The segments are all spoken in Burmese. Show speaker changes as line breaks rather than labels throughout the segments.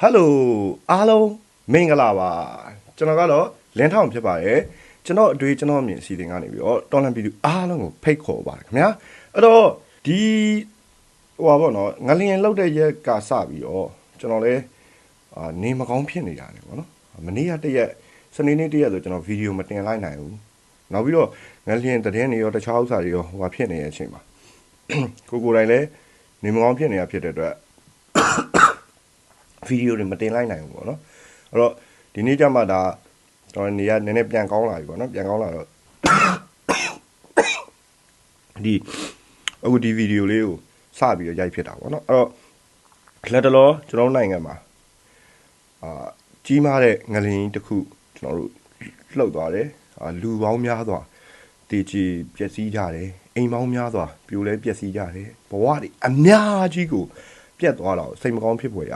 ဟယ်လိုအားလုံးမင်္ဂလာပါကျွန်တော်ကတော့လင်းထောင်ဖြစ်ပါတယ်ကျွန်တော်အတွေ့ကျွန်တော်အမြင်အစီအစဉ်ကနေပြီးတော့တော်လန်ပြည်သူအားလုံးကိုဖိတ်ခေါ်ပါတယ်ခင်ဗျာအဲ့တော့ဒီဟိုပါပေါ့နော်ငလျင်လောက်တဲ့ရက်ကစပြီးတော့ကျွန်တော်လည်းအာနေမကောင်းဖြစ်နေရတယ်ပေါ့နော်မနေ့ကတရက်စနေနေ့တရက်ဆိုကျွန်တော်ဗီဒီယိုမတင်လိုက်နိုင်ဘူးနောက်ပြီးတော့ငလျင်သတင်းတွေရောတခြားဥစ္စာတွေရောဟိုပါဖြစ်နေတဲ့အချိန်မှာကိုကိုယ်တိုင်လည်းနေမကောင်းဖြစ်နေတာဖြစ်တဲ့အတွက် ဗီဒီယိုတွေမတင်လိုက်နိုင်ဘူးပေါ့နော်အဲ့တော့ဒီနေ့ကျမှဒါကျွန်တော်နေရနည်းနည်းပြန်ကောင်းလာပြီပေါ့နော်ပြန်ကောင်းလာတော့ဒီအခုဒီဗီဒီယိုလေးကိုစပြီးတော့ရိုက်ဖြစ်တာပေါ့နော်အဲ့တော့လက်တလောကျွန်တော်တို့နိုင်ငံမှာအာကြီးမားတဲ့ငလျင်ကြီးတစ်ခုကျွန်တော်တို့လှုပ်သွားတယ်အာလူပေါင်းများစွာတည်ကြည်ပျက်စီးကြတယ်အိမ်ပေါင်းများစွာပြိုလဲပျက်စီးကြတယ်ဘဝတွေအများကြီးကိုပြတ်သွားတာကိုစိတ်မကောင်းဖြစ်ပေါ်ရ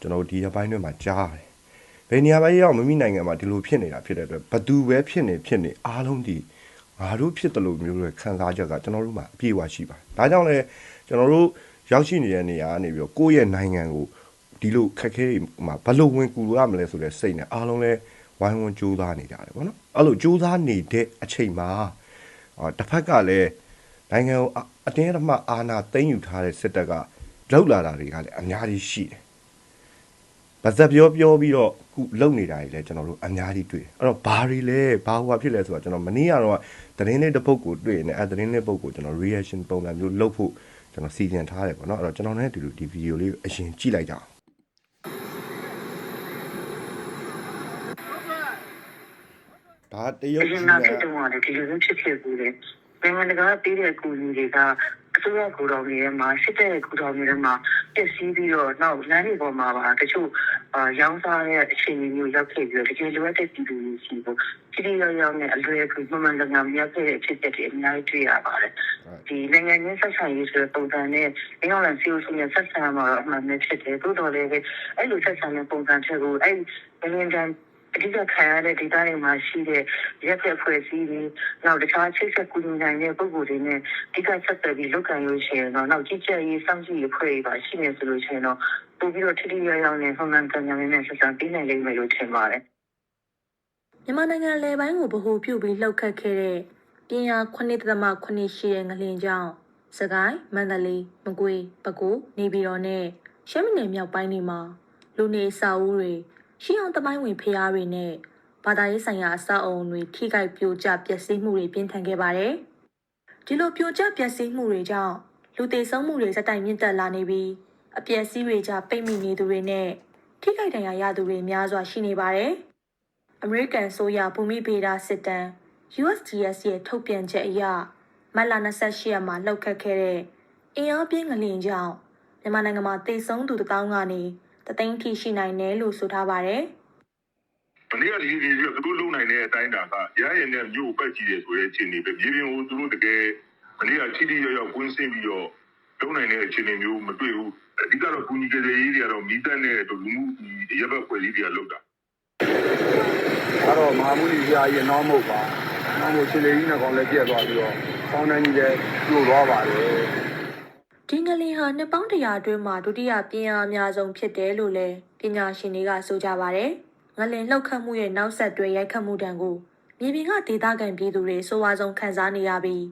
ကျွန်တော်တို့ဒီတစ်ပိုင်းတွေမှာကြားတယ်။ဘယ်နေရာပဲရောက်မမိနိုင်ငံမှာဒီလိုဖြစ်နေတာဖြစ်တဲ့အတွက်ဘသူပဲဖြစ်နေဖြစ်နေအားလုံးဒီငါတို့ဖြစ်တယ်လို့မျိုးတွေခံစားချက်ကကျွန်တော်တို့မှာအပြည့်အဝရှိပါတယ်။ဒါကြောင့်လည်းကျွန်တော်တို့ရောက်ရှိနေတဲ့နေရာကနေပြီးတော့ကိုယ့်ရဲ့နိုင်ငံကိုဒီလိုခက်ခဲတွေမှာဘယ်လိုဝင်ကူရမလဲဆိုတဲ့စိတ်နဲ့အားလုံးလည်းဝိုင်းဝန်းကြိုးစားနေကြတယ်ပေါ့နော်။အဲ့လိုကြိုးစားနေတဲ့အချိန်မှာအာတစ်ဖက်ကလည်းနိုင်ငံကိုအအတင်းအဓမ္မအာဏာသိမ်းယူထားတဲ့စစ်တပ်ကလောက်လာတာတွေကလည်းအများကြီးရှိတယ် ဗဇက်ပြောပြောပြီးတော့ခုလုံနေတာကြီးလဲကျွန်တော်တို့အများကြီးတွေ့တယ်အဲ့တော့ဘာတွေလဲဘာဟိုဖြစ်လဲဆိုတော့ကျွန်တော်မနေ့ကတော့သတင်းလေးတစ်ပုဒ်ကိုတွေ့နေအဲ့သတင်းလေးပုဒ်ကိုကျွန်တော် reaction ပုံစံမျိုးလုပ်ဖို့ကျွန်တော်စီစဉ်ထားတယ်ပေါ့နော်အဲ့တော့ကျွန်တော်လည်းဒီလိုဒီဗီဒီယိုလေးအရင်ကြည့်လိုက်ကြအောင်ဒါတရု
အ
တ်
ရင်
ကြီး
က
က
ဖြစ်တော့လည်းဒီလိုမျိုးဖြစ်ခဲ့ဘူးလေ။နိုင်ငံတကာပြည်တဲ့အကူအညီတွေက အစိုးရကူတော်တွေထဲမှာစစ်တဲ့ကူတော်တွေထဲမှာပြည့်စည်ပြီးတော့နောက်လမ်းတွေပေါ်မှာပါတချို့အာရောင်းစားတဲ့အခြေအနေမျိုးရောက်ခဲ့ပြီးတော့တကယ်လိုအပ်တဲ့ပြည်သူတွေရှိဖို့ပြည်သူရောရောက်နဲ့အလွယ်ကူမှန်မှန်ကန်ကန်မရောက်ခဲ့တဲ့အဖြစ်အပျက်တွေအများကြီးတွေ့ရပါတယ်။ဒီနိုင်ငံချင်းဆက်ဆံရေးဆိုတဲ့ပုံစံနဲ့အင်္ဂလန်စီအိုစီနဲ့ဆက်ဆံမှာတော့အမှန်ပဲဖြစ်တယ်။သို့တော်လည်းပဲအဲ့လိုဆက်ဆံတဲ့ပုံစံချက်ကိုအဲ့ဒီနိုင်ငံတကာ အဓိကခံရတဲ့ဒေသတွေမှာရှိတဲ့ရက်ရက်ဖွဲ့စည်းတွေနောက်တခြားချိတ်ဆက်ကူညီနိုင်တဲ့ပုဂ္ဂိုလ်တွေနဲ့အဓိကဆက်သွယ်ပြီးလုပ်ကံလို့ရှိရင်တော့နောက်ကြည့်ချက်ရေးစောင့်ကြည့်ရေးဖွဲ့ရေးပါရှိနေဆိုလို့ရှိရင်တော့ပို့ပြီးတော့ထိထိရောက်ရောက်နဲ့ဟန်မှန်ကန်ကန်နဲ့ဆက်ဆံပေးနိုင်လိမ့်မယ်လို့ထင်ပါတယ်
မြန်မာနိုင်ငံလယ်ပိုင်းကိုဗဟိုပြုပြီးလှုပ်ခတ်ခဲ့တဲ့ပြင်းအား9.8ရှိတဲ့ငလျင်ကြောင့်စကိုင်းမန္တလေးမကွေးပဲခူးနေပြည်တော်နဲ့ရှမ်းပြည်နယ်မြောက်ပိုင်းတွေမှာလူနေအစာအုပ်တွေ ရှီအောင်တမိုင်းဝင်ဖျားတွေနဲ့ဘာသာရေးဆိုင်ရာအဆောက်အအုံတွေထိခိုက်ပြိုကျပျက်စီးမှုတွေပြင်းထန်ခဲ့ပါတယ်။ဒီလိုပြိုကျပျက်စီးမှုတွေကြောင့်လူသေဆုံးမှုတွေစက်တိုင်မြင့်တက်လာနေပြီးအပျက်စီးတွေကြပိတ်မိနေသူတွေနဲ့ထိခိုက်ဒဏ်ရာရသူတွေများစွာရှိနေပါတယ်။အမေရိကန်ဆိုရဘူမိဗေဒစစ်တမ်း USGS ရဲ့ထုတ်ပြန်ချက်အရမတ်လ28ရက်မှာလှုပ်ခတ်ခဲ့တဲ့အင်အားပြင်းငလျင်ကြောင့်မြန်မာနိုင်ငံမှာသေဆုံးသူတစ်တောင်းကနေ တသိန်းထိရှိနိုင်တယ်လို့ဆိုထားပါတယ်။
မနေ့ကဒီဒီပြီးတော့သူတို့လုံနိုင်တဲ့အတိုင်းတာကရရရင်နဲ့မြို့ပတ်ကြည့်တယ်ဆိုတဲ့အခြေအနေပဲမြေပြင်ကိုသူတို့တကယ်မနေ့ကချီတီရောက်ရောက်ကွင်းဆင်းပြီးတော့လုံနိုင်တဲ့အခြေအနေမျိုးမတွေ့ဘူး။အဓိကတော့ကူညီကြတဲ့ရေးတွေကတော့မိသက်နဲ့လူမှုဒီရပ်ဘက်ဖွဲ့စည်းတွေကလောက်တာ
အဲ့တော့မဟာမုနီဆရာကြီးနောက်မဟုတ်ပါနောက်မို့ရှင်လေးကြီးနဲ့ကောင်လည်းပြက်သွားပြီးတော့ဆောင်းတန်းကြီးလည်းပြိုသွားပါတယ်။
ဒီငလျင်ဟာနှစ်ပေါင်းတရာအတွင်းမှာဒုတိယပြင်းအားအများဆုံးဖြစ်တယ်လို့လည်းပညာရှင်တွေကဆိုကြပါတယ်။ငလျင်လှုပ်ခတ်မှုရဲ့နောက်ဆက်တွဲရိုက်ခတ်မှုတံကိုမြေပြင်ကဒေသခံပြည်သူတွေစိုးဝါဆုံးခံစားနေရပြီး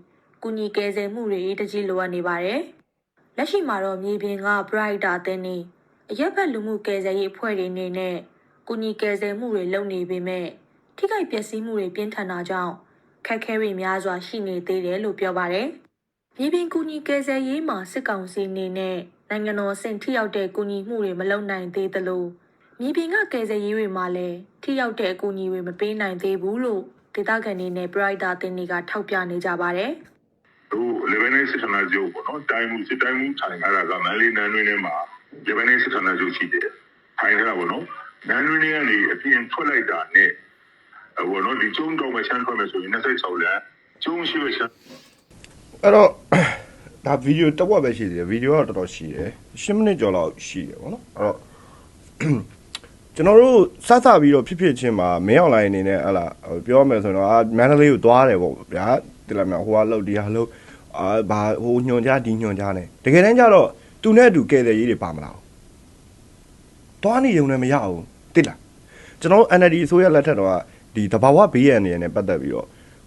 ကုညီကယ်ဆယ်မှုတွေတကြီးလိုအပ်နေပါတယ်။လက်ရှိမှာတော့မြေပြင်က Brighter အသင်းနေအရက်ဘက်လူမှုကယ်ဆယ်ရေးအဖွဲ့တွေအနေနဲ့ကုညီကယ်ဆယ်မှုတွေလုပ်နေပေမဲ့ထိခိုက်ပျက်စီးမှုတွေပြင်းထန်တာကြောင့်ခက်ခဲတွေများစွာရှိနေသေးတယ်လို့ပြောပါတယ်။ မြေပြင်ကူညီကယ်ဆယ်ရေးမှာစစ်ကောင်စီအနေနဲ့နိုင်ငံတော်အဆင့်ထိရောက်တဲ့ကူညီမှုတွေမလုပ်နိုင်သေးသလိုမြေပြင်ကကယ်ဆယ်ရေးတွေမှာလည်းထိရောက်တဲ့အကူအညီတွေမပေးနိုင်သေးဘူးလို့ဒေသခံတွေနဲ့ပရိုက်တာတင်တွေကထောက်ပြနေကြပါတယ်။
သူလေဗန်နယ်စစ်ဌာနချုပ်ပေါ့နော်တိုင်းမှုစစ်တိုင်းမှုထိုင်လာတာကမန်လေးနန်းတွင်းထဲမှာလေဗန်နယ်စစ်ဌာနချုပ်ရှိတယ်။ထိုင်လာပေါ့နော်။နန်းတွင်းထဲကနေအပြင်ထွက်လိုက်တာနဲ့ဟိုနော်ဒီကျုံတော့မချမ်းထွက်မယ်ဆိုရင်26လမ်းကျုံရှိပဲချမ်း
အဲ့တော့ဒါဗီဒီယိုတစ်ဝက်ပဲရှိသေးတယ်ဗီဒီယိုကတော့တော်တော်ရှိတယ်10မိနစ်ကျော်လောက်ရှိတယ်ပေါ့နော်အဲ့တော့ကျွန်တော်တို့စသပြီးတော့ဖြစ်ဖြစ်ချင်းမှာမင်းအွန်လိုင်းအနေနဲ့ဟလာဟိုပြောမယ်ဆိုတော့အာမန္တလေးကိုသွားတယ်ပေါ့ဗျာတိလာမြောက်ဟိုကလောက်ဒီဟာလောက်အာဘာဟိုညွန်ကြဒီညွန်ကြနဲ့တကယ်တမ်းကျတော့သူနဲ့အတူကဲတဲ့ရေးတွေပါမလားသွားနေုံနဲ့မရဘူးတိလားကျွန်တော်တို့ NLD အစိုးရလက်ထက်တော့ဒီတဘာဝဘေးရန်နေနဲ့ပတ်သက်ပြီးတော့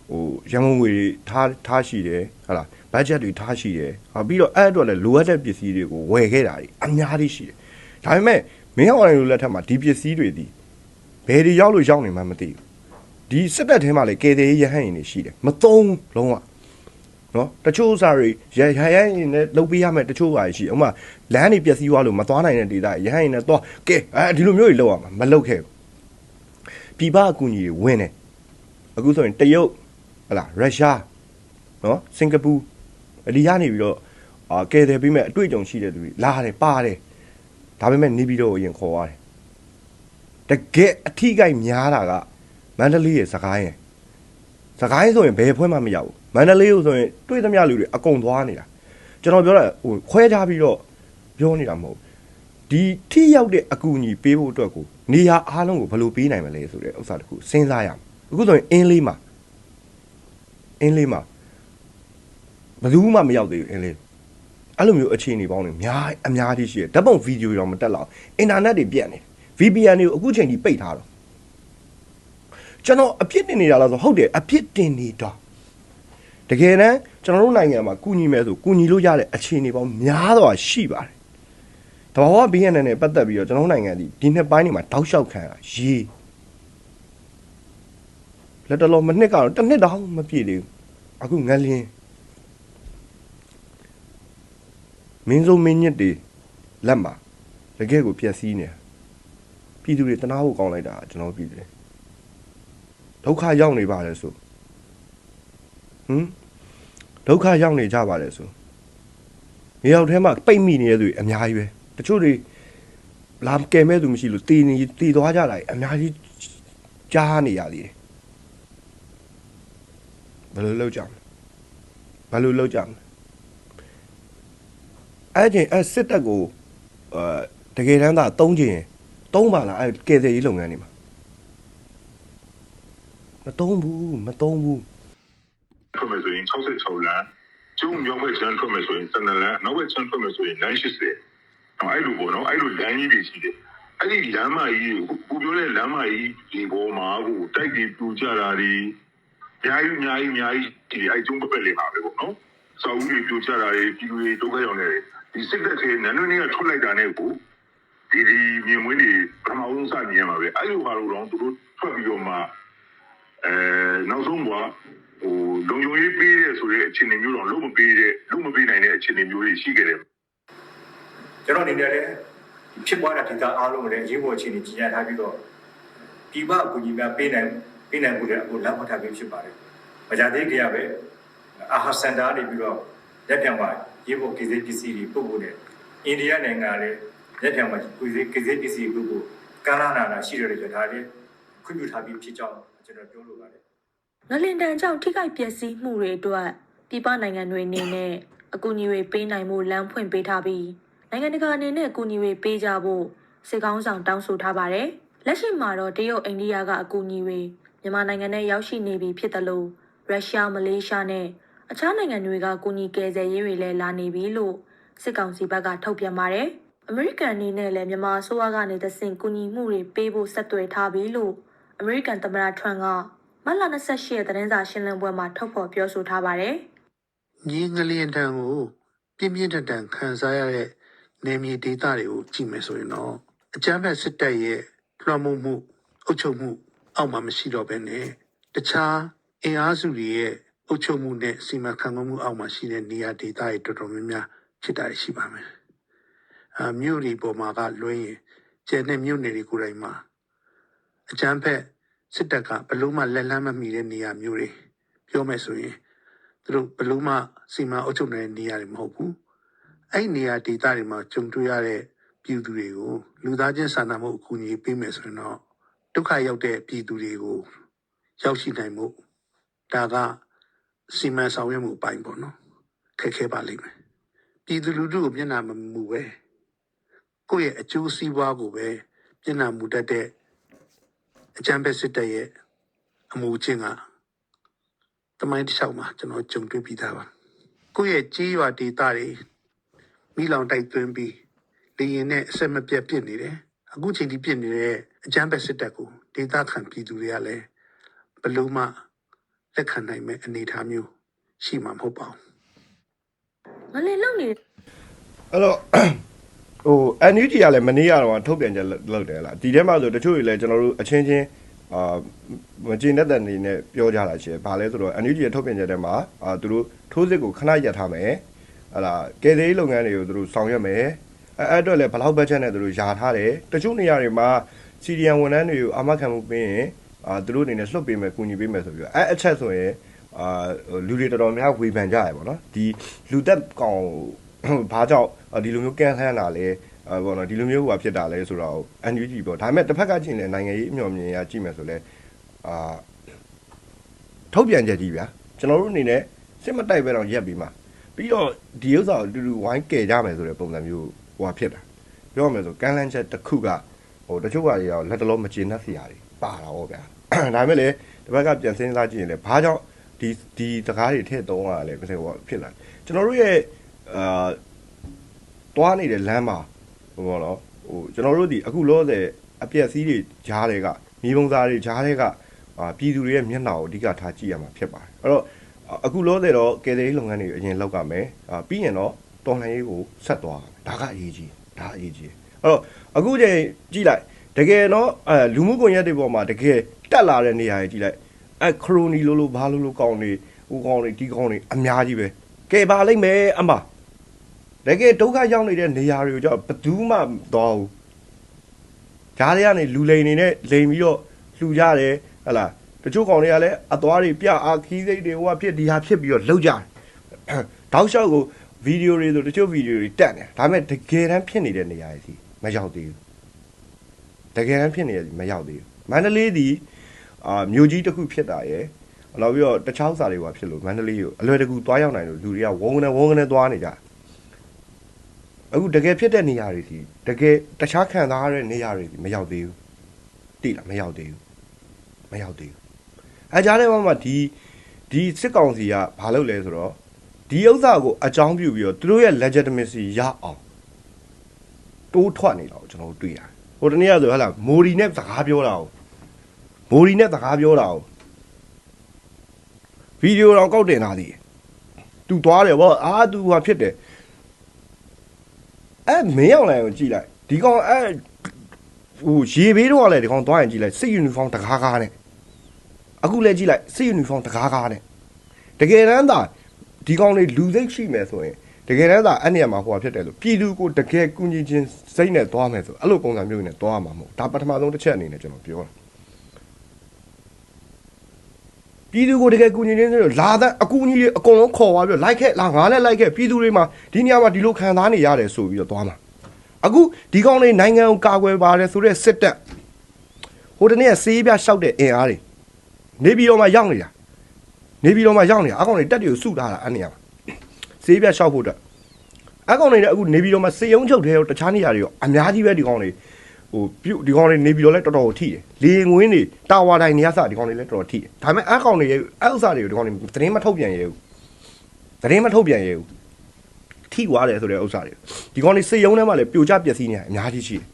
ဟိုရန်ကုန်ငွေတွေထားထားရှိတယ်ဟုတ်လားဘတ်ဂျက်တွေထားရှိတယ်ဟာပြီးတော့အဲ့အတွက်လည်းလိုအပ်တဲ့ပစ္စည်းတွေကိုဝယ်ခဲ့တာတွေအများကြီးရှိတယ်ဒါပေမဲ့မင်းအောင်လိုလက်ထက်မှာဒီပစ္စည်းတွေဒီဘယ်တွေရောက်လို့ရောက်နေမှမသိဘူးဒီစစ်တပ်ထဲမှာလေကေသေးရဟန်းရင်တွေရှိတယ်မသုံးလုံးဝနော်တချို့စာတွေရရရရင်လည်းလုပ်ပေးရမယ်တချို့ဟာရှိဥပမာလမ်းတွေပျက်စီးသွားလို့မသွားနိုင်တဲ့ဒေသရဟရင်လည်းသွားကဲအဲဒီလိုမျိုးတွေလုပ်ရမှာမလုပ်ခဲ့ဘူးပြည်ပအကူအညီတွေဝင်တယ်အခုဆိုရင်တရုတ် ဟလာရုရှားနော်စင်ကာပူဒီကနေပြီးတော့အာကဲတယ်ပြီးမဲ့အတွေ့အကြုံရှိတဲ့သူတွေလာတယ်ပါတယ်ဒါပေမဲ့နေပြီးတော့အရင်ခေါ်ရတယ်တကယ်အထီးကိုက်များတာကမန္တလေးရဲ့စကိုင်းရဲ့စကိုင်းဆိုရင်ဘယ်ဖွဲ့မှမရောက်ဘူးမန္တလေးကိုဆိုရင်တွေ့သမျှလူတွေအကုန်သွားနေတာကျွန်တော်ပြောတာဟိုခွဲခြားပြီးတော့ပြောနေတာမဟုတ်ဘူးဒီထိရောက်တဲ့အကူအညီပေးဖို့အတွက်ကိုနေရာအားလုံးကိုဘယ်လိုပေးနိုင်မလဲဆိုတဲ့ဥစ္စာတခုစဉ်းစားရမယ်အခုဆိုရင်အင်းလေးမှာ အင်းလေးမှာဘယ်သူမှမရောက်သေးဘူးအင်းလေးအဲ့လိုမျိုးအခြေအနေပေါင်းတွေအများအများကြီးရှိတယ်ဓာတ်ပုံဗီဒီယိုတွေတော့မတက်လောက်အင်တာနက်တွေပြတ်နေ VPN တွေကိုအခုချိန်ကြီးပိတ်ထားတော့ကျွန်တော်အပြစ်တင်နေတာလားဆိုဟုတ်တယ်အပြစ်တင်နေတာတကယ်တမ်းကျွန်တော်တို့နိုင်ငံမှာကုညီမဲ့ဆိုကုညီလို့ရတဲ့အခြေအနေပေါင်းများစွာရှိပါတယ်တဘာဝ BNN နဲ့ပတ်သက်ပြီးတော့ကျွန်တော်တို့နိုင်ငံဒီဒီနှစ်ပိုင်းတွေမှာတောက်လျှောက်ခံရတာရေ လက်တလုံးမနှစ်ကတော့တစ်နှစ်တောင်မပြည့်သေးဘူးအခုငလင်းမင်းစုံမင်းညစ်တွေလက်မှာတကယ်ကိုပျက်စီးနေတာပြည်သူတွေတနာဖို့ကောင်းလိုက်တာကျွန်တော်ပြည်တယ်ဒုက္ခရောက်နေပါလေဆိုဟမ်ဒုက္ခရောက်နေကြပါလေဆိုမြေရောက်ထဲမှာပိတ်မိနေတဲ့သူတွေအများကြီးပဲတချို့တွေလာကဲမဲ့သူမရှိလို့တည်နေတည်သွားကြတာကြီးအများကြီးကြားနေရသေးတယ် ဘယ်လိုလုပ်ကြမလဲဘယ်လိုလုပ်ကြမလဲအဲ့ချိန်အဲ့စစ်တပ်ကိုအဲတကယ်တမ်းသာတုံးခြင်းတုံးပါလားအဲ့ကယ်ဆယ်ရေးလုပ်ငန်းတွေမှာမတုံးဘူးမတုံးဘူး
ထွက်မယ်ဆိုရင်66လမ်းကျုံမြောက်ဘက်ချမ်းထွက်မယ်ဆိုရင်စနလမ်းနောက်ဘက်ချမ်းထွက်မယ်ဆိုရင်လမ်း80နော်အဲ့လိုပေါ့နော်အဲ့လိုလမ်းကြီးတွေရှိတယ်အဲ့ဒီလမ်းမကြီးကိုကိုပြောတဲ့လမ်းမကြီးဒီပေါ်မှာကိုတိုက်ပြီးပြူကြတာဒီ အများကြီးအများကြီးအများကြီးဒီအဲ့ကျုံဘက်လေးပါပဲပေါ့နော်စာအုပ်တွေပြူကြတာတွေပြည်တွေဒုက္ခရောက်နေတယ်ဒီစစ်တပ်ထဲနန်းနွေးနေကထွက်လိုက်တာနဲ့ကိုဒီဒီမြင်မွင်းတွေပထမဆုံးစမြင်ရမှာပဲအဲ့လိုပါလို့တော့သူတို့ထွက်ပြီးတော့မှအဲနောက်ဆုံးကဟိုလုံခြုံရေးပေးရဲဆိုတဲ့အခြေအနေမျိုးတော့လုံးမပေးတဲ့လုံးမပေးနိုင်တဲ့အခြေအနေမျိုးတွေရှိခဲ့တယ်
ကျွန်တော်အနေနဲ့လည်းဖြစ်ပွားတဲ့ဒေသအားလုံးကိုလည်းရေးပေါ်အခြေအနေကြီးညာထားပြီးတော့ဒီဘအကူကြီးများပေးနိုင် ပေးနိုင်မှုတွေအခုလက်မထားပြီးဖြစ်ပါတယ်။မကြသေးခင်ကပဲအာဟာစင်တာနေပြီးတော့လက်ပြန်မှာရေးပေါ်ကိစ္စပစ္စည်းတွေပုတ်ဖို့နဲ့အိန္ဒိယနိုင်ငံလည်းလက်ပြန်မှာကိစ္စကိစ္စပစ္စည်းပုတ်ဖို့ကမ်းလာနာရှိတယ်ကြဒါလည်းခွင့်ပြုထားပြီးဖြစ်ကြောင်းကျွန်တော်ပြောလိုပါတယ်
ငလင်တန်ကြောင့်ထိခိုက်ပျက်စီးမှုတွေအတွက်ပြည်ပနိုင်ငံတွေအနေနဲ့အကူအညီတွေပေးနိုင်မှုလမ်းဖွင့်ပေးထားပြီးနိုင်ငံတကာအနေနဲ့အကူအညီတွေပေးကြဖို့စစ်ကောင်းဆောင်တောင်းဆိုထားပါတယ်။လက်ရှိမှာတော့တရုတ်အိန္ဒိယကအကူအညီတွေ မြန်မာနိုင်ငံနဲ့ရောက်ရှိနေပြီဖြစ်တယ်လို့ရုရှားမလေးရှားနဲ့အခြားနိုင်ငံတွေကကူညီကယ်ဆယ်ရေးတွေလည်းလာနေပြီလို့စစ်ကောင်စီဘက်ကထုတ်ပြန်ပါတယ်။အမေရိကန်အနေနဲ့လည်းမြန်မာအစိုးရကနေသစင်ကူညီမှုတွေပေးဖို့ဆက်သွယ်ထားပြီလို့အမေရိကန်သမ္မတထရန့်ကမတ်လ28ရက်သတင်းစာရှင်းလင်းပွဲမှာထုတ်ဖော်ပြောဆိုထားပါတယ်
ညီငလျင်တန်ကိုပြင်းပြင်းထန်ထန်ခံစားရတဲ့နေမြေဒေသတွေကိုကြည့်မယ်ဆိုရင်တော့အကြမ်းဖက်စစ်တပ်ရဲ့လွှမ်းမိုးမှုအုပ်ချုပ်မှု အောက်မှာမရှိတော့ဘဲနဲ့တခြားအင်အားစုတွေရဲ့အုပ်ချုပ်မှုနဲ့စီမံခန့်ခွဲမှုအောက်မှာရှိတဲ့နေရာဒေသတွေတော်တော်များများဖြစ်တာရှိပါမယ်။အာမြို့ဒီပေါ်မှာကလွှဲရင်ကျန်တဲ့မြို့နယ်တွေကိုယ်တိုင်မှာအကြမ်းဖက်စစ်တပ်ကဘလို့မှလက်လန်းမမီတဲ့နေရာမျိုးတွေပြောမယ်ဆိုရင်သူတို့ဘယ်လို့မှစီမံအုပ်ချုပ်နိုင်တဲ့နေရာတွေမဟုတ်ဘူးအဲ့ဒီနေရာဒေသတွေမှာကြုံတွေ့ရတဲ့ပြည်သူတွေကိုလူသားချင်းစာနာမှုအကူအညီပေးမယ်ဆိုရင်တော့ ဒုက္ခရောက်တဲ့ပြည်သူတွေကို ရောက်ရှိနိုင်မှုဒါကစီမံဆောင်ရွက်မှုအပိုင်းပေါ့နော်ခက်ခဲပါလိမ့်မယ်ပြည်သူလူထုကိုမျက်နှာမမူပဲကိုယ့်ရဲ့အကျိုးစီးပွားကိုပဲမျက်နှာမူတတ်တဲ့အကြံပေးစစ်တပ်ရဲ့အမှုချင်းကတမိုင်းတစ်လျှောက်မှာကျွန်တော်ကြုံတွေ့ပြီးသားပါကိုယ့်ရဲ့ကြီးရွာဒေသတွေမိလောင်တိုက်သွင်းပြီးလေရင်နဲ့အဆက်မပြတ်ပြစ်နေတယ် အခုချိန်ထိပြစ်နေတဲ့အကြမ်းဖက်စစ်တပ်ကိုဒေသခံပြည်သူတွေကလည်းဘယ်လို့မှလက်ခံနိုင်မဲ့အနေအထားမျိုးရှိမှာမဟုတ်ပါဘူး
ငလင်လုံနေ
အဲ့တော့ဟို NUG ကလည်းမနေ့ကတော့ထုတ်ပြန်ချက်လုပ်တယ်လားဒီထဲမှာဆိုတချို့တွေလည်းကျွန်တော်တို့အချင်းချင်းအာမကျင်တဲ့တဲ့နေနဲ့ပြောကြတာရှိတယ်။ဘာလဲဆိုတော့ NUG ရဲ့ထုတ်ပြန်ချက်ထဲမှာအာသူတို့ထိုးစစ်ကိုခဏရပ်ထားမယ်။ဟလာကယ်ဆယ်ရေးလုပ်ငန်းတွေကိုသူတို့ဆောင်ရွက်မယ်။ အဲအဲ့အတွက်လည်းဘယ်လောက်ဘတ်ဂျက်နဲ့သူတို့ယာထားတယ်။တချို့နေရာတွေမှာ CDN ဝန်ထမ်းတွေကိုအာမခံမှုပေးရင်အာသူတို့အနေနဲ့လွှတ်ပေးမယ်၊ကူညီပေးမယ်ဆိုပြီးတော့အဲအချက်ဆိုရင်အာလူတွေတော်တော်များဝေဖန်ကြရပေါ့နော်။ဒီလူသက်ကောင်ဘာကြောင့်ဒီလိုမျိုးကန့်လှမ်းတာလဲအဲဘောနော်ဒီလိုမျိုးဟိုဖြစ်တာလဲဆိုတော့ NUG ပေါ့ဒါပေမဲ့တစ်ဖက်ကကြည့်နေနိုင်ငံရေးအမျှော်မြင်ရကြည့်မယ်ဆိုလဲအာထုတ်ပြန်ချက်ကြီးဗျာကျွန်တော်တို့အနေနဲ့စစ်မတိုက်ပဲတော့ရက်ပြီးမှပြီးတော့ဒီဥစ္စာကိုတူတူဝိုင်းကယ်ကြမယ်ဆိုတဲ့ပုံစံမျိုး ဟိုဟာဖြစ်တာပြောရမယ်ဆိုကန့်လန့်ချက်တစ်ခုကဟိုတချို့ဟာတွေတော့လက်တလုံးမကျေနပ်စရာတွေပါတာဟောဗျာဒါပေမဲ့လေတစ်ဖက်ကပြန်စဉ်းစားကြည့်ရင်လေဘာကြောင့်ဒီဒီစကားတွေထည့်သုံးရလဲမသိဘူးဖြစ်လာကျွန်တော်တို့ရဲ့အာတွားနေတဲ့လမ်းမှာဟိုဘောနော်ဟိုကျွန်တော်တို့ဒီအခုလောဆယ်အပြက်စီးတွေကြားတွေကမြေပုံစားတွေကြားတွေကအာပြည်သူတွေရဲ့မျက်နှာကိုအဓိကထားကြည့်ရမှာဖြစ်ပါတယ်အဲ့တော့အခုလောဆယ်တော့ကယ်ဆယ်ရေးလုပ်ငန်းတွေအရင်လောက်ကမယ်အာပြီးရင်တော့တော်လှန်ရေးကိုဆက်သွား ဒါကအရေးကြီးဒါအရေးကြီးအဲ့တော့အခုချိန်ကြည့်လိုက်တကယ်တော့အဲလူမှုကွန်ရက်တွေပေါ်မှာတကယ်တက်လာတဲ့နေရာကြီးကြည့်လိုက်အဲခရိုနီလိုလိုဘာလိုလိုကောင်းနေဟိုကောင်းနေဒီကောင်းနေအများကြီးပဲကဲပါလိမ့်မယ်အမတကယ်ဒုက္ခရောက်နေတဲ့နေရာတွေကိုကြောက်ဘယ်သူမှမသွားဘူးဂျားတွေကနေလူလိန်နေနဲ့လိန်ပြီးတော့လှူကြတယ်ဟဟလားတချို့ကောင်တွေကလည်းအသွားတွေပြအာခီးစိတ်တွေဟိုကဖြစ်ဒီဟာဖြစ်ပြီးတော့လှုပ်ကြတယ်တောက်လျှောက်ကို ဗီဒီယိုတွေဆိုတချို့ဗီဒီယိုတွေတက်နေဒါပေမဲ့တကယ်တမ်းဖြစ်နေတဲ့နေရာတွေစီမရောက်သေးဘူးတကယ်တမ်းဖြစ်နေရစီမရောက်သေးဘူးမန္တလေးဒီအာမြို့ကြီးတစ်ခုဖြစ်တာရယ်နောက်ပြီးတော့တခြားဥစ္စာတွေကဖြစ်လို့မန္တလေးကိုအလွယ်တကူသွားရောက်နိုင်လို့လူတွေကဝုန်းကနေဝုန်းကနေသွားနေကြတယ်အခုတကယ်ဖြစ်တဲ့နေရာတွေစီတကယ်တခြားခံစားရတဲ့နေရာတွေစီမရောက်သေးဘူးတိလားမရောက်သေးဘူးမရောက်သေးဘူးအဲကြားထဲမှာမှဒီဒီစစ်ကောင်စီကဘာလုပ်လဲဆိုတော့ ဒီဥစ္စာကိုအကြောင်းပြုပြီးတော့သူတို့ရဲ့ legitimacy ရအောင်တိုးထွက်နေတာကိုကျွန်တော်တို့တွေ့ရတယ်ဟိုတနေ့ကဆိုဟာလာမိုရီနဲ့စကားပြောတာကိုမိုရီနဲ့စကားပြောတာကိုဗီဒီယိုတော့ကောက်တင်လာသေးတယ်သူသွားတယ်ဗောအာသူဟာဖြစ်တယ်အဲမင်းအောင်လိုင်ကိုကြည့်လိုက်ဒီကောင်အဲဟိုရေဘေးတော့လည်းဒီကောင်သွားရင်ကြည့်လိုက်စစ်ယူနီဖောင်းတကားကားနဲ့အခုလည်းကြည့်လိုက်စစ်ယူနီဖောင်းတကားကားနဲ့တကယ်တမ်းသာ ဒီကောင်လေးလူစိတ်ရှိမယ်ဆိုရင်တကယ်တမ်းသာအဲ့နေရာမှာဟိုဟာဖြစ်တယ်လို့ပြည်သူကိုတကယ်ကူညီခြင်းစိတ်နဲ့သွားမယ်ဆိုအဲ့လိုပုံစံမျိုးနဲ့သွားမှာမဟုတ်ဒါပထမဆုံးတစ်ချက်အနေနဲ့ကျွန်တော်ပြောတာပြည်သူကိုတကယ်ကူညီခြင်းဆိုတော့လာတဲ့အကူအညီတွေအကုန်လုံးခေါ်သွားပြီးတော့လိုက်ခဲ့လာငါလည်းလိုက်ခဲ့ပြည်သူတွေမှာဒီနေရာမှာဒီလိုခံစားနေရတယ်ဆိုပြီးတော့သွားမှာအခုဒီကောင်လေးနိုင်ငံကိုကာကွယ်ပါတယ်ဆိုတော့စစ်တပ်ဟိုတနေ့ကစေးပြရှောက်တဲ့အင်အားတွေနေပြည်တော်မှာရောက်နေတာ နေပြည်တော်မှာရောက်နေတာအကောင်လေးတက်တွေကိုစုထားတာအဲ့နေရာမှာစေးပြရှောက်ဖို့အတွက်အကောင်လေးလည်းအခုနေပြည်တော်မှာစေယုံချုပ်တယ်ရောတခြားနေရာတွေရောအများကြီးပဲဒီကောင်လေးဟိုပြုတ်ဒီကောင်လေးနေပြည်တော်လည်းတော်တော်ကိုထိတယ်လေငွင်းတွေတာဝါတိုင်းနေရာစဒီကောင်လေးလည်းတော်တော်ထိတယ်ဒါပေမဲ့အကောင်လေးရဲ့အဲ့ဥစ္စာတွေကိုဒီကောင်လေးသတင်းမထုတ်ပြန်ရဲဘူးသတင်းမထုတ်ပြန်ရဲဘူးထိသွားတယ်ဆိုတဲ့ဥစ္စာတွေဒီကောင်လေးစေယုံထဲမှာလည်းပြိုကျပျက်စီးနေရအများကြီးရှိတယ်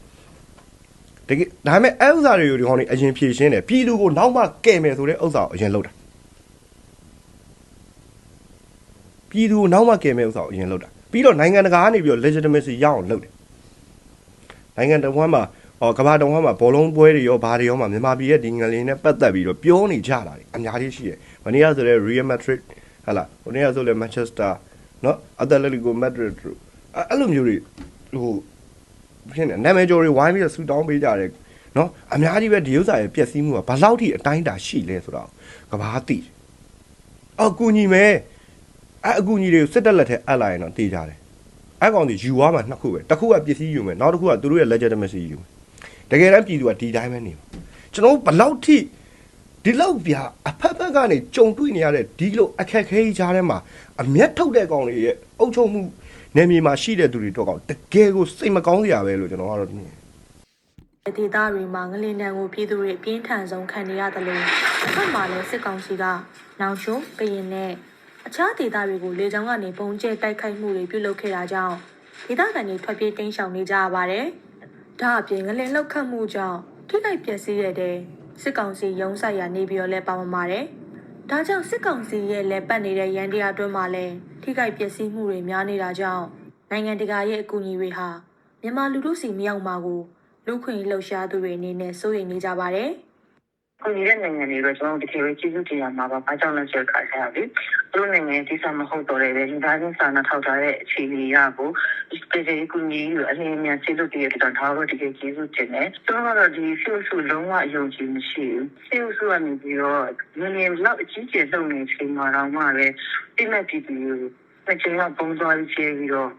တကယ်ဒါပေမဲ့အဲဥစ္စာတွေကိုဒီကောင်လေးအရင်ဖြည့်ရှင်းတယ်ပြည်သူကိုနောက်မှကယ်မယ်ဆိုတဲ့ဥစ္စာကိုအရင်လုပ်တာ ပြည်သူကိုနောက်မှကယ်မယ်ဥစ္စာကိုအရင်လုပ်တာပြီးတော့နိုင်ငံတကာကနေပြီးတော့ legitimacy ရအောင်လုပ်တယ်နိုင်ငံတော်မှာဟောကမ္ဘာတော်မှာဘောလုံးပွဲတွေရောဘာတွေရောမှာမြန်မာပြည်ရဲ့ဒီငလင်းနဲ့ပတ်သက်ပြီးတော့ပြောနေကြတာတွေအများကြီးရှိတယ်မနေ့ကဆိုတဲ့ Real Madrid ဟလာဟိုနေ့ကဆိုလဲ Manchester နော်အသက်လက်လီကိုမက်ဒရစ်တို့အဲ့အဲ့လိုမျိုးတွေဟိုဖြစ်နေနာမည်ကျော်တွေဝိုင်းပြီးတော့ဆူတောင်းပေးကြတယ်နော်အများကြီးပဲဒီဥစ္စာရဲ့ပျက်စီးမှုကဘယ်လောက်ထိအတိုင်းအတာရှိလဲဆိုတော့ကဘာသိအကူညီမဲ အဲ့အကူညီတွေကိုစစ်တက်လက်ထဲအပ်လိုက်ရင်တော့တေးကြတယ်အဲ့ကောင်တွေယူသွားမှာနှစ်ခုပဲတစ်ခုကပစ္စည်းယူမယ်နောက်တစ်ခုကသူတို့ရဲ့ legitimacy ယူမယ်တကယ်တမ်းပြည်သူကဒီတိုင်းပဲနေမှာကျွန်တော်ဘယ်လောက်ထိဒီလောက်ပြအဖက်ဖက်ကနေကြုံတွေ့နေရတဲ့ဒီလိုအခက်ခဲကြီးကြားထဲမှာအမျက်ထုတ်တဲ့ကောင်တွေရဲ့အုပ်ချုပ်မှုနယ်မြေမှာရှိတဲ့သူတွေတော့ကောင်တကယ်ကိုစိတ်မကောင်းစရာပဲလို့ကျွန်တော်ကတော့မြင်တယ်
ဒေသတွေမှာငလင်တံကိုပြည်သူတွေအပြင်းထန်ဆုံးခံနေရတယ်လို့တစ်ခါမှလည်းစစ်ကောင်စီကနောင်ချုံကရင်နဲ့ အခြားဒေသတွေကိုလေကြောင်းကနေပုံကျဲတိုက်ခိုက်မှုတွေပြုလုပ်ခဲ့တာကြောင့်ဒေသခံတွေထွက်ပြေးတိမ်းရှောင်နေကြရပါတယ်။ဒါအပြင်ငလင်လောက်ခတ်မှုကြောင့်ထိခိုက်ပျက်စီးရတဲ့စစ်ကောင်စီရုံးဆိုင်ရာနေပြီးတော့လဲပါဝင်ပါတယ်။ဒါကြောင့်စစ်ကောင်စီရဲ့လက်ပတ်နေတဲ့ရန်တရားအတွင်းမှာလဲထိခိုက်ပျက်စီးမှုတွေများနေတာကြောင့်နိုင်ငံတကာရဲ့အကူအညီတွေဟာမြန်မာလူထုစီမရောက်မှာကိုလူခွင့်လှုပ်ရှားသူတွေအနေနဲ့စိုးရိမ်နေကြပါတယ်။
ကိုကြီးတဲ့နိုင်ငံတွေတော့ကျွန်တော်တို့တကယ်ပဲကျေးဇူးတင်ရမှာပါ။ဘာကြောင့်လဲဆိုတော့ခါစားပြီ။သူတို့နိုင်ငံရဲ့ဒီစားမဟုတ်တော့လည်းပဲဒီသားချင်းစာနာထောက်ထားတဲ့အခြေအနေရကိုတကယ်ကူညီရအလင်းမြန်ကျေးဇူးတင်ရတဲ့တော့ဒါတော့တကယ်ကျေးဇူးတင်တယ်။သူတို့ကတော့ဒီဆီအဆုလုံးဝအယုံကြည်မရှိဘူး။ဆီအဆုကနေပြီးတော့ငင်းငင်းလောက်အကြီးကျယ်လုပ်နေချိန်မှာတော့မှပဲပြည့်မဲ့ပြည်သူတစ်ချိန်လောက်ပုံသွားပြီးချေပြီးတော့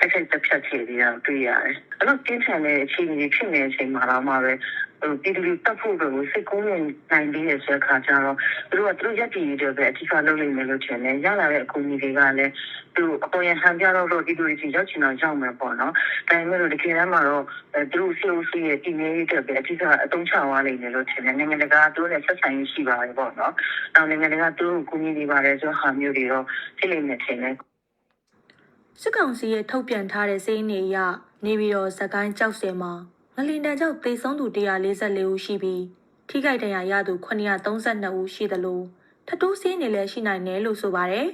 တစ်ခါတစ်ဖြတ်ချေပြီးတော့တွေ့ရတယ်။အဲ့လိုတင်းထန်တဲ့အခြေအနေဖြစ်နေတဲ့အချိန်မှာတော့မှပဲဟို ပြည်သူတွေတက်ဖို့ကိုစိတ်ကူးနေနိုင်ပြီးရတဲ့ခါကျတော့သူတို့ကသူတို့ရက်တည်ရတဲ့ပဲအထူးလုပ်နေတယ်လို့ထင်တယ်ရလာတဲ့အကူအညီတွေကလည်းသူအပေါ်ရဟန်ပြတော့လို့ပြည်သူတွေရောက်ချင်တော့ရောက်မယ်ပေါ့နော်ဒါပေမဲ့လို့တကယ်တမ်းမှာတော့သူတို့စီအိုစီရဲ့တည်ငြိမ်ရေးတဲ့ပဲအထူးအတုံးချသွားနိုင်တယ်လို့ထင်တယ်နိုင်ငံတကာသူတို့နဲ့ဆက်ဆံရေးရှိပါတယ်ပေါ့နော်နောက်နိုင်ငံတကာသူတို့ကူညီနေပါတယ်ဆိုတော့ဟာမျိုးတွေတော့ဖြစ်နေနေထင်တယ်
စစ်ကောင်စီရဲ့ထုတ်ပြန်ထားတဲ့စိတ်နေအရနေပြီးတော့ဇကိုင်းကြောက်စင်မှာ ငလင်တန်ကြောင့်သေဆုံးသူ144ဦးရှိပြီးထိခိုက်ဒဏ်ရာရသူ932ဦးရှိသလိုထပ်တိုးစင်းနေလည်းရှိနိုင်တယ်လို့ဆိုပါတယ်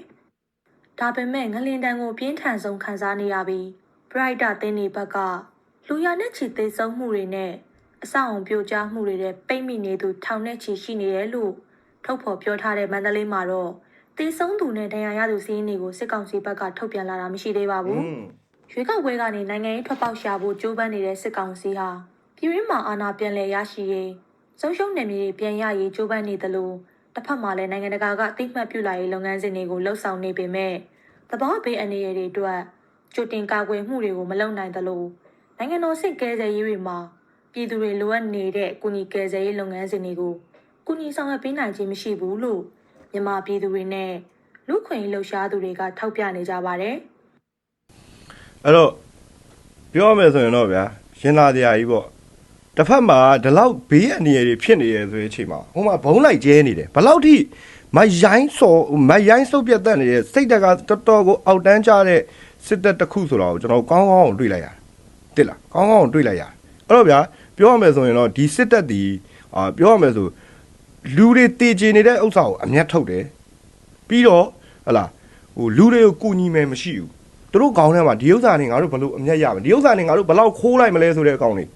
။ဒါပေမဲ့ငလင်တန်ကိုပြင်းထန်ဆုံးခံစားနေရပြီး Brighter တင်းနေဘက်ကလူရနဲ့ချီသေဆုံးမှုတွေနဲ့အဆောက်အုံပြိုကျမှုတွေနဲ့ပိတ်မိနေသူထောင်နဲ့ချီရှိနေတယ်လို့ထုတ်ဖော်ပြောထားတဲ့မန္တလေးမှာတော့သေဆုံးသူနဲ့ဒဏ်ရာရသူစီးရင်တွေကိုစစ်ကောင်စီဘက်ကထုတ်ပြန်လာတာမရှိသေးပါဘူး
อืม။
ရွေးကောက်ပွဲကနေနိုင်ငံရေးထွက်ပေါက်ရှာဖို့ကြိုးပမ်းနေတဲ့စစ်ကောင်စီဟာပြည်ရင်းမှာအာဏာပြန်လည်ရရှိရေးဆုံးရှုံးနယ်မြေတွေပြန်ရရေးကြိုးပမ်းနေသလိုတစ်ဖက်မှာလည်းနိုင်ငံတကာကအသိမှတ်ပြုလာရေးလုပ်ငန်းစဉ်တွေကိုလှုပ်ဆောင်နေပေမဲ့သဘောဘေးအနေအတွေအတွက်ကြိုတင်ကာကွယ်မှုတွေကိုမလုပ်နိုင်သလိုနိုင်ငံတော်စစ်ကဲဆယ်ရေးတွေမှာပြည်သူတွေလိုအပ်နေတဲ့ကုညီကယ်ဆယ်ရေးလုပ်ငန်းစဉ်တွေကိုကုညီဆောင်ရွက်ပေးနိုင်ခြင်းမရှိဘူးလို့မြန်မာပြည်သူတွေနဲ့လူ့ခွင့်ရေးလှုပ်ရှားသူတွေကထောက်ပြနေကြပါတယ်။
အဲ့တော့ပြောရမယ်ဆိုရင်တော့ဗျာရင်လာတရားကြီးပေါ့တစ်ဖက်မှာဒီလောက်ဘေးအန္တရာယ်တွေဖြစ်နေရဆိုတဲ့အချိန်မှာဟိုမှာဘုံလိုက်ကျဲနေတယ်ဘယ်လောက်ထိမရိုင်းစော်မရိုင်းစုပ်ပြတ်တတ်နေတဲ့စိတ်တက်ကတော်တော်ကိုအောက်တန်းကြတဲ့စစ်တပ်တစ်ခုဆိုတော့ကျွန်တော်ကောင်းကောင်းအောင်တွေ့လိုက်ရတယ်တိလားကောင်းကောင်းအောင်တွေ့လိုက်ရတယ်အဲ့တော့ဗျာပြောရမယ်ဆိုရင်တော့ဒီစစ်တပ်ဒီအာပြောရမယ်ဆိုလူတွေတည်ကျင်နေတဲ့ဥစ္စာကိုအမျက်ထုတ်တယ်ပြီးတော့ဟလာဟိုလူတွေကိုကူညီမယ်မရှိဘူး သူတို့ကောင်းထဲမှာဒီဥစ္စာနေငါတို့ဘယ်လိုအမျက်ရမလဲဒီဥစ္စာနေငါတို့ဘယ်လောက်ခိုးလိုက်မလဲဆိုတဲ့အကောင်းလေး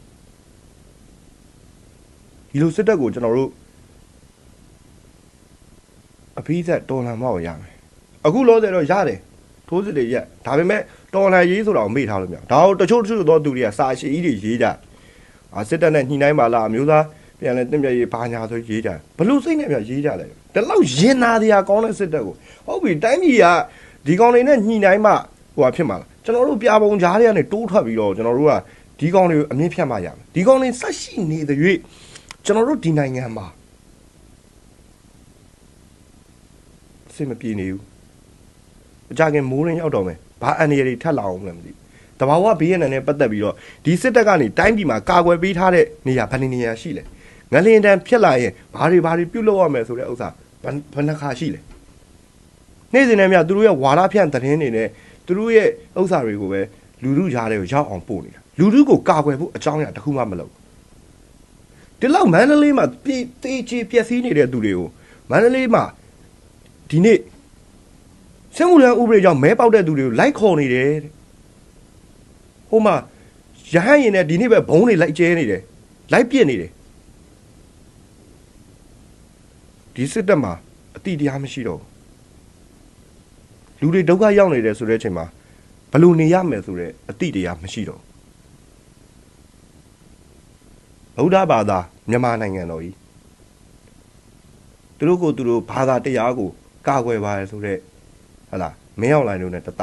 ဒီလိုစစ်တပ်ကိုကျွန်တော်တို့အပိသက်တော်လန်မောက်ရမယ်အခုလောဆယ်တော့ရတယ်ထိုးစစ်တွေရက်ဒါပေမဲ့တော်လန်ရေးဆိုတာကိုမေ့ထားလို့မရဒါတော့တချို့တချို့သောသူတွေကစာရှိကြီးတွေရေးကြအာစစ်တပ်နဲ့ညှိနှိုင်းပါလားအမျိုးသားပြန်လဲတင့်မြတ်ရေးဘာညာဆိုရေးကြဘလို့စိတ်နဲ့ပြရေးကြလဲဒါလောက်ရင်နာတရားကောင်းတဲ့စစ်တပ်ကိုဟုတ်ပြီတိုင်းပြည်ကဒီကောင်တွေနဲ့ညှိနှိုင်းမှ ဟိုဟာဖြစ်မှာလားကျွန်တော်တို့ပြပုံကြားတွေကနေတိုးထွက်ပြီးတော့ကျွန်တော်တို့ကဒီကောင်းတွေကိုအမြင့်ဖြတ်မှရမယ်ဒီကောင်းတွေဆက်ရှိနေတဲ့၍ကျွန်တော်တို့ဒီနိုင်ငံမှာအဆင်မပြေနေဘူးအကြခင်မိုးရင်းရောက်တော့မယ်ဘာအန်ရတွေထက်လာအောင်မလဲမသိဘူးတဘာဝဘေးရန်နဲ့ပတ်သက်ပြီးတော့ဒီစစ်တပ်ကနေတိုင်းပြည်မှာကာကွယ်ပေးထားတဲ့နေရာဘယ်နေနေရာရှိလဲငလင်တန်ဖြစ်လာရင်ဘာတွေဘာတွေပြုတ်လောက်ရမယ်ဆိုတဲ့ဥစ္စာဘယ်ဘယ်နှခါရှိလဲနေ့စဉ်နဲ့မြသူတို့ရဲ့ဝါဒဖြန့်သတင်းတွေနဲ့ သူတို့ရဲ့ဥစ္စာတွေကိုပဲလူလူကြားတွေကိုရောက်အောင်ပို့နေတာလူလူကိုကာကွယ်ဖို့အကြောင်းအရာတစ်ခုမှမလုပ်ဘူးဒီလောက်မန္တလေးမှာပြေးသေးချေပျက်စီးနေတဲ့သူတွေကိုမန္တလေးမှာဒီနေ့ဆင်းမှုလန်ဥပဒေကြောင့်မဲပေါက်တဲ့သူတွေကိုလိုက်ခေါ်နေတယ်တဲ့ဟိုမှာရဟန်းရင်နဲ့ဒီနေ့ပဲဘုံတွေလိုက်ကျဲနေတယ်လိုက်ပြစ်နေတယ်ဒီစစ်တပ်မှာအတိတရားမရှိတော့ဘူး လူတွေဒုက္ခရောက်နေတယ်ဆိုတဲ့အချိန်မှာဘယ်လိုနေရမယ်ဆိုတဲ့အတိတရားမရှိတော့ဘူးဗုဒ္ဓဘာသာမြန်မာနိုင်ငံတော်ကြီးသူတို့ကိုသူတို့ဘာသာတရားကိုကာကွယ်ပါရဆိုတဲ့ဟလာမင်းအောင်လိုင်းတို့နဲ့တတ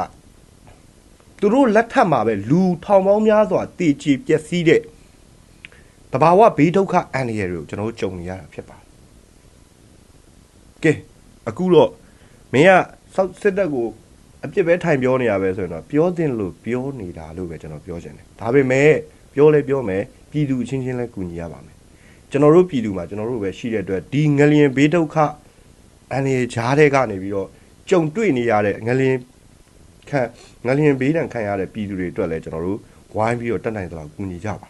သူတို့လက်ထက်မှာပဲလူထောင်ပေါင်းများစွာတည်ကြည်ပျက်စီးတဲ့တဘာဝဘေးဒုက္ခအန္တရာယ်တွေကိုကျွန်တော်တို့ကြုံနေရတာဖြစ်ပါတယ်ကဲအခုတော့မင်းက စောက်စစ်တပ်ကိုအပြစ်ပဲထိုင်ပြောနေရပဲဆိုရင်တော့ပြောတင်လို့ပြောနေတာလို့ပဲကျွန်တော်ပြောချင်တယ်ဒါပေမဲ့ပြောလဲပြောမယ်ပြည်သူအချင်းချင်းလဲကူညီရပါမယ်ကျွန်တော်တို့ပြည်သူမှာကျွန်တော်တို့ပဲရှိတဲ့အတွက်ဒီငလျင်ဘေးဒုက္ခအန်ရီဂျားတဲ့ကနေပြီးတော့ကြုံတွေ့နေရတဲ့ငလျင်ခံငလျင်ဘေးဒဏ်ခံရတဲ့ပြည်သူတွေအတွက်လဲကျွန်တော်တို့ဝိုင်းပြီးတော့တက်နိုင်သလောက်ကူညီကြပါ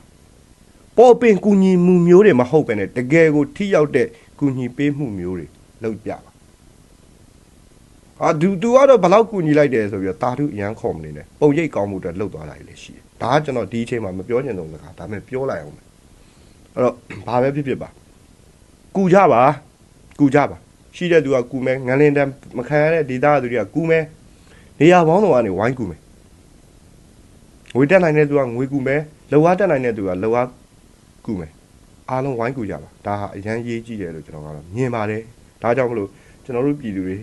ပေါ်ပင်ကူညီမှုမျိုးတွေမဟုတ်ပဲねတကယ်ကိုထိရောက်တဲ့ကူညီပေးမှုမျိုးတွေလုပ်ပြပါ အာဒူတူကတော့ဘလောက်ကူညီလိုက်တယ်ဆိုပြီးတော့တာထုအရန်ခေါ်မနေနဲ့ပုံရိပ်ကောင်းမှုအတွက်လှုပ်သွားတာလည်းရှိတယ်ဒါကကျွန်တော်ဒီအချိန်မှာမပြောချင်တော့စကားဒါပေမဲ့ပြောလိုက်အောင်မယ်အဲ့တော့ဘာပဲဖြစ်ဖြစ်ပါကူကြပါကူကြပါရှိတဲ့သူကကူမယ်ငန်းလင်းတန်းမခံရတဲ့ဒေတာသူတွေကကူမယ်နေရာပေါင်းတော်ကနေဝိုင်းကူမယ်ငွေတက်နိုင်တဲ့သူကငွေကူမယ်လောအားတက်နိုင်တဲ့သူကလောအားကူမယ်အားလုံးဝိုင်းကူကြပါဒါဟာအရန်ရေးကြည့်တယ်လို့ကျွန်တော်ကတော့မြင်ပါတယ်ဒါကြောင့်မလို့ကျွန်တော်တို့ပြည်သူတွေ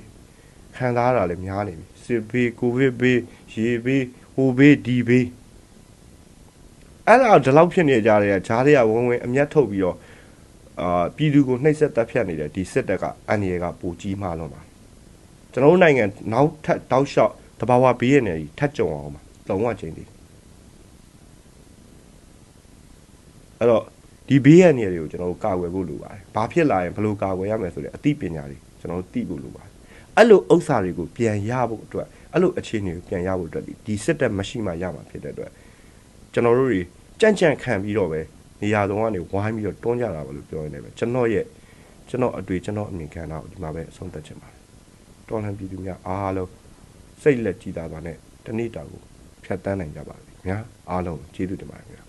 ခံစားရတာလည်းများနေပြီစစ်ဘေးကိုဗစ်ဘေးရေဘေးဟိုဘေးဒီဘေးအဲ့ဒါဒီလောက်ဖြစ်နေကြတဲ့ဂျားတွေကဝင်ဝင်အမျက်ထုတ်ပြီးတော့အာပြည်သူကိုနှိပ်စက်တပ်ဖြတ်နေတဲ့ဒီစစ်တပ်ကအန်ရီကပူကြီးမှလွန်ပါကျွန်တော်တို့နိုင်ငံနောက်ထပ်တောက်လျှောက်တဘာဝဘေးရနေကြီးထပ်ကြုံအောင်ပါလုံးဝချင်းတည်အဲ့တော့ဒီဘေးရနေတွေကိုကျွန်တော်တို့ကာကွယ်ဖို့လိုပါတယ်ဘာဖြစ်လာရင်ဘယ်လိုကာကွယ်ရမလဲဆိုတဲ့အသိပညာတွေကျွန်တော်တို့သိဖို့လိုပါတယ် အဲ့လိုဥစ္စာတွေကိုပြန်ရဖို့အတွက်အဲ့လိုအခြေအနေကိုပြန်ရဖို့အတွက်ဒီဒီစစ်တပ်မရှိမှရမှာဖြစ်တဲ့အတွက်ကျွန်တော်တို့တွေကြံ့ကြံ့ခံပြီးတော့ပဲနေရာတော်ကနေဝိုင်းပြီးတော့တွန်းကြတာပါလို့ပြောရနေပဲကျွန်တော်ရဲ့ကျွန်တော်အတွေ့ကျွန်တော်အမြင်ခံတာကိုဒီမှာပဲအဆုံးသတ်ချင်ပါတယ်တော်လန်ပြည်သူများအားလုံးစိတ်လက်ကြည်သာစွာနဲ့တနေ့တာကိုဖြတ်တန်းနိုင်ကြပါစေခင်ဗျာအားလုံးကျေးဇူးတင်ပါတယ်ခင်ဗျာ